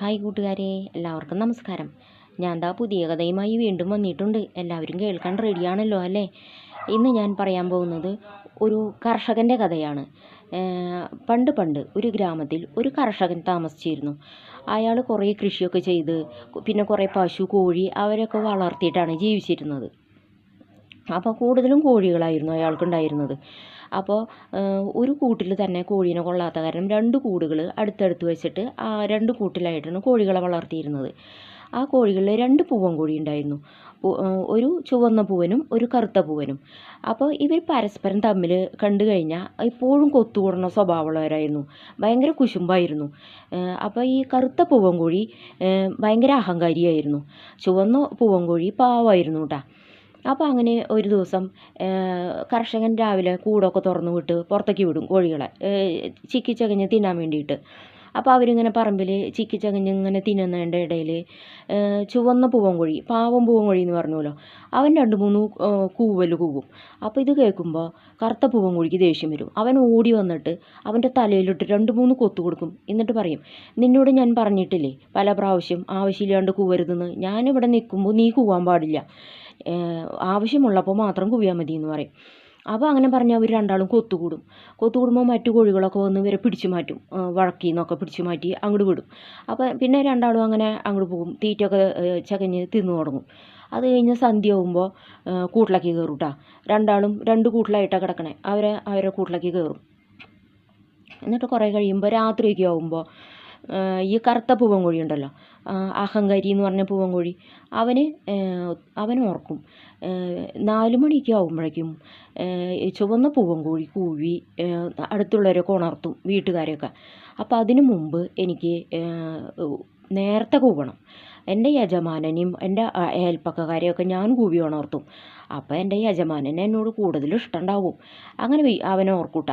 Hi കൂട്ടുകാരെ എല്ലാവർക്കും നമസ്കാരം. ഞാൻ ദാ പുതിയ കഥയുമായി വീണ്ടും വന്നിട്ടുണ്ട്. എല്ലാവരും കേൾക്കാൻ റെഡിയാണല്ലോ അല്ലേ? ഇന്ന് ഞാൻ പറയാൻ പോകുന്നത് ഒരു കർഷകന്റെ കഥയാണ്. പണ്ട് പണ്ട് ഒരു ഗ്രാമത്തിൽ ഒരു കർഷകൻ താമസിച്ചിരുന്നു. അയാൾ കുറേ കൃഷിയൊക്കെ ചെയ്ത് പിന്നെ കുറേ പശു കോഴി അവരൊക്കെ വളർത്തിയിട്ടാണ് ജീവിച്ചിരുന്നത്. അപ്പോൾ കൂടുതലും കോഴികളായിരുന്നു അയാൾക്കുണ്ടായിരുന്നത്. അപ്പോൾ ഒരു കൂട്ടിൽ തന്നെ കോഴീനെ കൊള്ളാത്ത കാരണം രണ്ട് കൂടുകൾ അടുത്തടുത്ത് വെച്ചിട്ട് ആ രണ്ട് കൂട്ടിലായിട്ടാണ് കോഴികളെ വളർത്തിയിരുന്നത്. ആ കോഴികളിൽ രണ്ട് പൂവൻ കോഴി ഉണ്ടായിരുന്നു. ഒരു ചുവന്ന പൂവനും ഒരു കറുത്ത പൂവനും. അപ്പോൾ ഇവർ പരസ്പരം തമ്മിൽ കണ്ടു കഴിഞ്ഞാൽ എപ്പോഴും കൊത്തുകൂടുന്ന സ്വഭാവമുള്ളവരായിരുന്നു. ഭയങ്കര കുശുമ്പായിരുന്നു. അപ്പോൾ ഈ കറുത്ത പൂവൻ കോഴി ഭയങ്കര അഹങ്കാരിയായിരുന്നു. ചുവന്ന പൂവൻ കോഴി പാവമായിരുന്നു കേട്ടോ അപ്പോൾ അങ്ങനെ ഒരു ദിവസം കർഷകൻ രാവിലെ കൂടൊക്കെ തുറന്നു വിട്ട് പുറത്തേക്ക് വിടും കോഴികളെ. ചിക്കിച്ചകഞ്ഞ് തിന്നാൻ വേണ്ടിയിട്ട്. അപ്പോൾ അവരിങ്ങനെ പറമ്പിൽ ചിക്കിച്ചകഞ്ഞ് ഇങ്ങനെ തിന്നുന്നതിന്റെ ഇടയിൽ ചുവന്ന പൂവൻകോഴി പാവം പൂവൻകോഴി എന്ന് പറഞ്ഞല്ലോ അവൻ രണ്ട് മൂന്ന് കൂവൽ കൂവും. അപ്പോൾ ഇത് കേൾക്കുമ്പോൾ കറുത്ത പൂവൻകോഴിക്ക് ദേഷ്യം വരും. അവൻ ഓടി വന്നിട്ട് അവന്റെ തലയിലിട്ട് രണ്ട് മൂന്ന് കൊത്തു കൊടുക്കും. എന്നിട്ട് പറയും നിന്നോട് ഞാൻ പറഞ്ഞിട്ടില്ലേ പല പ്രാവശ്യം ആവശ്യമില്ലാണ്ട് കൂവരുതെന്ന്. ഞാനിവിടെ നിൽക്കുമ്പോൾ നീ കൂവാൻ പാടില്ല. ആവശ്യമുള്ളപ്പോൾ മാത്രം കൂവിയാൽ മതി എന്ന് പറയും. അപ്പോൾ അങ്ങനെ പറഞ്ഞാൽ അവർ രണ്ടാളും കൊത്തുകൂടും. കൊത്തുകൂടുമ്പോൾ മറ്റു കോഴികളൊക്കെ വന്ന് ഇവരെ പിടിച്ചു മാറ്റും. വഴക്കിൽ നിന്നൊക്കെ പിടിച്ചു മാറ്റി അങ്ങോട്ട് വിടും. അപ്പോൾ പിന്നെ രണ്ടാളും അങ്ങനെ അങ്ങോട്ട് പോകും. തീറ്റൊക്കെ ചകഞ്ഞ് തിന്നു തുടങ്ങും. അത് കഴിഞ്ഞ് സന്ധ്യ ആകുമ്പോൾ കൂട്ടിലേക്ക് കയറും കേട്ടോ രണ്ടാളും രണ്ട് കൂട്ടിലായിട്ടാണ് കിടക്കണേ. അവരെ അവരെ കൂട്ടിലേക്ക് കയറും എന്നിട്ട് കുറേ കഴിയുമ്പോൾ രാത്രിയൊക്കെ ആകുമ്പോൾ ഈ കറുത്ത പൂവൻകോഴി ഉണ്ടല്ലോ. അഹങ്കാരി എന്ന് പറഞ്ഞ പൂവൻകോഴി. അവന് അവൻ ഓർക്കും. നാല് മണിയൊക്കെ ആകുമ്പോഴേക്കും ചുവന്ന പൂവൻകോഴി കൂവി അടുത്തുള്ളവരൊക്കെ ഉണർത്തും വീട്ടുകാരെയൊക്കെ. അപ്പോൾ അതിന് മുമ്പ് എനിക്ക് നേരത്തെ കൂവണം. എന്റെ യജമാനനെയും എന്റെ അയൽപ്പക്കക്കാരെയൊക്കെ ഞാൻ കൂവി ഉണർത്തും. അപ്പോൾ എന്റെ യജമാനനെ എന്നോട് കൂടുതൽ ഇഷ്ടമുണ്ടാവും. അങ്ങനെ അവനെ ഓർക്കൂട്ട.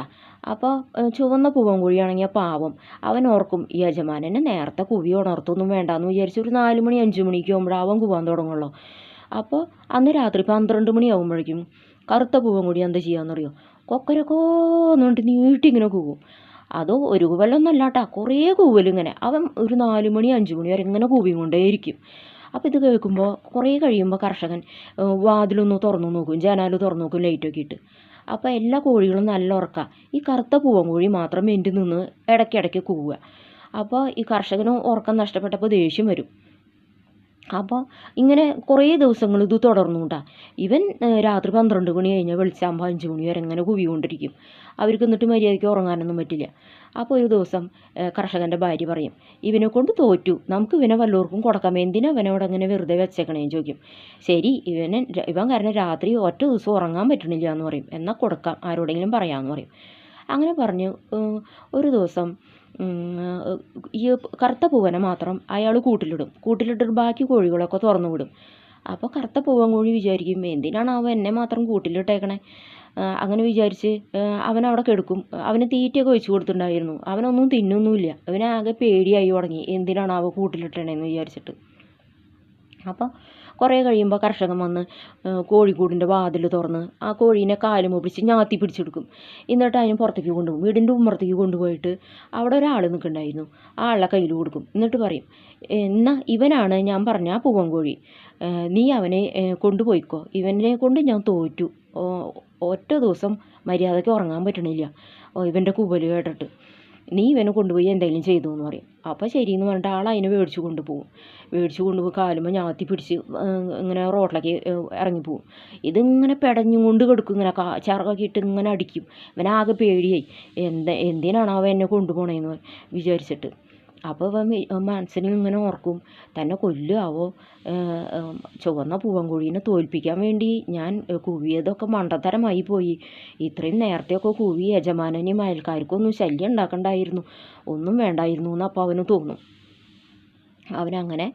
അപ്പോൾ ചുവന്ന പൂവം കുഴിയാണെങ്കിൽ പാവം. അവൻ ഓർക്കും ഈ യജമാനനെ നേരത്തെ കൂവി ഉണർത്തൊന്നും വേണ്ടാന്ന് വിചാരിച്ച് ഒരു നാല് മണി അഞ്ച് മണിക്ക് ആകുമ്പോൾ അവൻ കൂവാൻ തുടങ്ങുള്ളൂ. അപ്പോൾ അന്ന് രാത്രി പന്ത്രണ്ട് മണിയാകുമ്പോഴേക്കും കറുത്ത പൂവൻ കൂടി എന്താ ചെയ്യാന്നറിയോ? കൊക്കരക്കോ എന്നുകൊണ്ട് നീട്ടിങ്ങനെ കൂവും. അതോ ഒരു കൂവലൊന്നല്ല കേട്ടോ കുറേ കൂവലിങ്ങനെ. അവൻ ഒരു നാല് മണി അഞ്ച് മണി വരെ ഇങ്ങനെ കൂവിയും കൊണ്ടേയിരിക്കും അപ്പോൾ ഇത് കേൾക്കുമ്പോൾ കുറേ കഴിയുമ്പോൾ കർഷകൻ വാതിലൊന്ന് തുറന്നു നോക്കും ജനാൽ തുറന്നു നോക്കും ലൈറ്റൊക്കെ ഇട്ട്. അപ്പോൾ എല്ലാ കോഴികളും നല്ല ഉറക്കുക ഈ കറുത്ത പൂവൻ കോഴി മാത്രം എന്റെ നിന്ന് ഇടയ്ക്കിടയ്ക്ക് കൂവുക. അപ്പോൾ ഈ കർഷകന് ഉറക്കം നഷ്ടപ്പെട്ടപ്പോൾ ദേഷ്യം വരും. അപ്പോൾ ഇങ്ങനെ കുറേ ദിവസങ്ങൾ ഇത് തുടർന്നു കൊണ്ടാ ഇവൻ രാത്രി പന്ത്രണ്ട് മണി കഴിഞ്ഞാൽ വെളിച്ചാകുമ്പോൾ അഞ്ച് മണി വരെ ഇങ്ങനെ കുവികൊണ്ടിരിക്കും. അവർക്ക് എന്നിട്ട് മര്യാദയ്ക്ക് ഉറങ്ങാനൊന്നും പറ്റില്ല. അപ്പോൾ ഒരു ദിവസം കർഷകന്റെ ഭാര്യ പറയും ഇവനെ കൊണ്ട് തോറ്റു. നമുക്ക് ഇവനെ വല്ലവർക്കും കൊടുക്കാം. എന്തിനാ ഇവനോട് അങ്ങനെ വെറുതെ വെച്ചേക്കണേന്ന് ചോദിക്കും. ശരി ഇവനെ ഇവൻ കാരണം രാത്രി ഒറ്റ ദിവസം ഉറങ്ങാൻ പറ്റണില്ല എന്ന് പറയും. എന്നാൽ കൊടുക്കാം. ആരോടെങ്കിലും പറയാമെന്ന് പറയും. അങ്ങനെ പറഞ്ഞു ഒരു ദിവസം ഈ കറുത്ത പൂവനെ മാത്രം അയാൾ കൂട്ടിലിടും. കൂട്ടിലിട്ടിട്ട് ബാക്കി കോഴികളൊക്കെ തുറന്നു വിടും. അപ്പോൾ കറുത്ത പൂവൻ കോഴി വിചാരിക്കും എന്തിനാണ് അവൻ എന്നെ മാത്രം കൂട്ടിലിട്ടേക്കണേ? അങ്ങനെ വിചാരിച്ച് അവൻ അവിടെ കിടക്കും. അവന് തീറ്റയൊക്കെ വെച്ച് കൊടുത്തിട്ടുണ്ടായിരുന്നു. അവനൊന്നും തിന്നൊന്നുമില്ല. അവനാകെ പേടിയായി തുടങ്ങി. എന്തിനാണ് അവ കൂട്ടിലിട്ടണേന്ന്? വിചാരിച്ചിട്ട്. അപ്പോൾ കുറേ കഴിയുമ്പോൾ കർഷകൻ വന്ന് കോഴിക്കൂടിന്റെ വാതിൽ തുറന്ന് ആ കോഴീനെ കാൽ പിടിച്ച് ഞാത്തി പിടിച്ചെടുക്കും. എന്നിട്ട് അതിന് പുറത്തേക്ക് കൊണ്ടുപോകും. വീടിന്റെ ഉമ്മറത്തേക്ക് കൊണ്ടുപോയിട്ട് അവിടെ ഒരാൾ നിൽക്കുന്നുണ്ടായിരുന്നു ആ ആളെ കയ്യിൽ കൊടുക്കും. എന്നിട്ട് പറയും എന്നാ ഇവനാണ് ഞാൻ പറഞ്ഞ ആ പൂവൻ കോഴി. നീ അവനെ കൊണ്ടുപോയിക്കോ. ഇവനെ കൊണ്ട് ഞാൻ തോറ്റു. ഒറ്റ ദിവസം മര്യാദയ്ക്ക് ഉറങ്ങാൻ പറ്റണില്ല. ഇവന്റെ കൂവൽ കേട്ടിട്ട്. നീ ഇവനെ കൊണ്ടുപോയി എന്തെങ്കിലും ചെയ്തു എന്ന് പറയും. അപ്പോൾ ശരിയെന്ന് പറഞ്ഞിട്ട് ആൾ അതിനെ മേടിച്ചു കൊണ്ടുപോകും. മേടിച്ചു കൊണ്ടുപോയി കാലുമ്പോൾ ഞാത്തി പിടിച്ച് ഇങ്ങനെ റോഡിലേക്ക് ഇറങ്ങിപ്പോവും ഇതിങ്ങനെ പെടഞ്ഞും കൊണ്ട് കിടക്കും ഇങ്ങനെ കാ ഇട്ട് ഇങ്ങനെ അടിക്കും. ഇവനാകെ പേടിയായി. എന്താ എന്തിനാണ് അവൻ എന്നെ കൊണ്ടുപോകണേന്ന് വിചാരിച്ചിട്ട്. അപ്പോൾ അവൻ മനസ്സിൽ ഇങ്ങനെ ഓർക്കും. തന്നെ കൊല്ലുകയാവോ ചുവന്ന പൂവൻകോഴീനെ തോൽപ്പിക്കാൻ വേണ്ടി ഞാൻ കൂവിയതൊക്കെ മണ്ടത്തരമായി പോയി. ഇത്രയും നേരത്തെയൊക്കെ കൂവി യജമാനനെയും അയൽക്കാർക്കൊന്നും ശല്യം ഉണ്ടാക്കണ്ടായിരുന്നു. ഒന്നും വേണ്ടായിരുന്നു എന്ന് അപ്പോൾ അവന് തോന്നും. അവനങ്ങനെ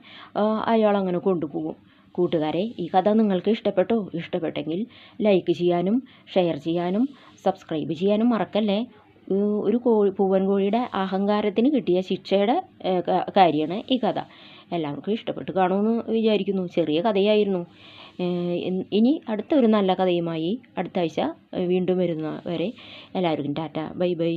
അയാളങ്ങനെ കൊണ്ടുപോകും. കൂട്ടുകാരെ ഈ കഥ നിങ്ങൾക്ക് ഇഷ്ടപ്പെട്ടോ? ഇഷ്ടപ്പെട്ടെങ്കിൽ ലൈക്ക് ചെയ്യാനും ഷെയർ ചെയ്യാനും സബ്സ്ക്രൈബ് ചെയ്യാനും മറക്കല്ലേ? ഒരു കോഴി പൂവൻ കോഴിയുടെ അഹങ്കാരത്തിന് കിട്ടിയ ശിക്ഷയുടെ കാര്യമാണ് ഈ കഥ. എല്ലാവർക്കും ഇഷ്ടപ്പെട്ട് കാണുമെന്ന് വിചാരിക്കുന്നു. ചെറിയ കഥയായിരുന്നു. ഇനി അടുത്ത ഒരു നല്ല കഥയുമായി അടുത്ത ആഴ്ച വീണ്ടും വരുന്ന വരെ എല്ലാവർക്കും ടാറ്റ. Bye bye.